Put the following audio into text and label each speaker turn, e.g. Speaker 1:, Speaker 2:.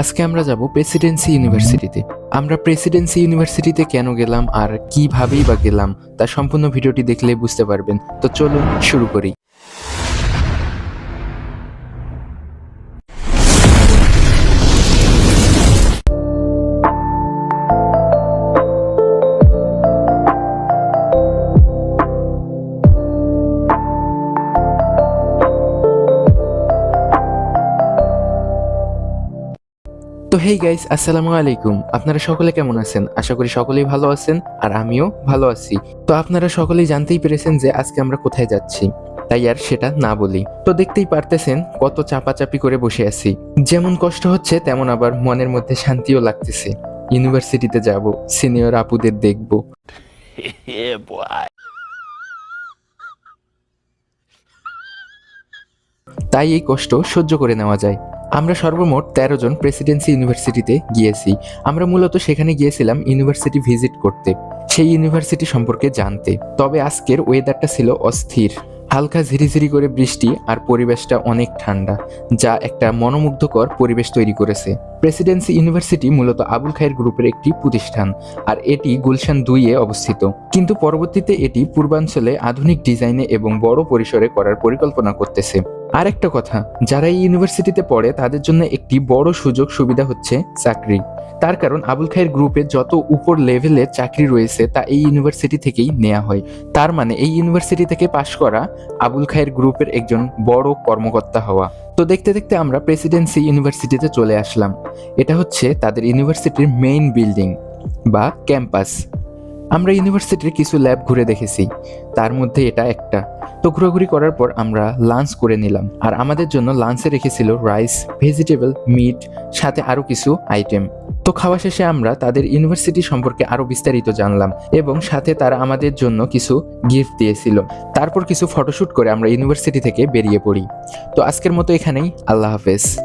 Speaker 1: আজকে আমরা যাব প্রেসিডেন্সি ইউনিভার্সিটিতে। আমরা প্রেসিডেন্সি ইউনিভার্সিটিতে কেন গেলাম আর কিভাবেই বা গেলাম তা সম্পূর্ণ ভিডিওটি দেখলে বুঝতে পারবেন। তো চলুন শুরু করি। তো হেই গাইস আসসালামু আলাইকুম। আপনারা সকলে কেমন আছেন? আশা করি সকলেই ভালো আছেন আর আমিও ভালো আছি। তো আপনারা সকলেই জানতেই পেরেছেন যে আজকে আমরা কোথায় যাচ্ছি। তাই আর সেটা না বলি। তো দেখতেই পারতেছেন কত চাপাচাপি করে বসে আছি। যেমন কষ্ট হচ্ছে, তেমন আবার মনের মধ্যে শান্তিও লাগতেছে। ইউনিভার্সিটিতে যাব, সিনিয়র আপুদের দেখব। তাই এই কষ্ট সহ্য করে নেওয়া যায়। আমরা সর্বমোট তেরো জন প্রেসিডেন্সি ইউনিভার্সিটিতে গিয়েছি। আমরা মূলত সেখানে গিয়েছিলাম ইউনিভার্সিটি ভিজিট করতে, সেই ইউনিভার্সিটি সম্পর্কে জানতে। তবে আজকের ওয়েদারটা ছিল অস্থির। হালকা ঝিরিঝিরি করে বৃষ্টি আর পরিবেশটা অনেক ঠান্ডা, যা একটা মনোমুগ্ধকর পরিবেশ তৈরি করেছে। প্রেসিডেন্সি ইউনিভার্সিটি মূলত আবুল খায়ের গ্রুপের একটি প্রতিষ্ঠান, আর এটি গুলশান দুইয়ে অবস্থিত। কিন্তু পরবর্তীতে এটি পূর্বাঞ্চলে আধুনিক ডিজাইনে এবং বড় পরিসরে করার পরিকল্পনা করতেছে। আরেকটা কথা, যারা এই ইউনিভার্সিটিতে পড়ে, তাদের জন্য একটি বড় সুযোগ সুবিধা হচ্ছে চাকরি। তার কারণ আবুল খায়ের গ্রুপে যত উপর লেভেলের চাকরি রয়েছে, তা এই ইউনিভার্সিটি থেকেই নেওয়া হয়। তার মানে এই ইউনিভার্সিটি থেকে পাশ করা আবুল খায়ের গ্রুপের একজন বড় কর্মকর্তা হওয়া। তো দেখতে দেখতে আমরা প্রেসিডেন্সি ইউনিভার্সিটিতে চলে আসলাম। এটা হচ্ছে তাদের ইউনিভার্সিটির মেইন বিল্ডিং বা ক্যাম্পাস আমরা ইউনিভার্সিটির কিছু ল্যাব ঘুরে দেখেছি। তার মধ্যে এটা একটা। তো ঘোরাঘুরি করার পর আমরা লাঞ্চ করে নিলাম। আর আমাদের জন্য লাঞ্চে রেখেছিল রাইস, ভেজিটেবল, মিট, সাথে আরও কিছু আইটেম। তো খাওয়া শেষে আমরা তাদের ইউনিভার্সিটি সম্পর্কে আরও বিস্তারিত জানলাম এবং সাথে তারা আমাদের জন্য কিছু গিফট দিয়েছিল। তারপর কিছু ফটোশ্যুট করে আমরা ইউনিভার্সিটি থেকে বেরিয়ে পড়ি। তো আজকের মতো এখানেই। আল্লাহ হাফেজ।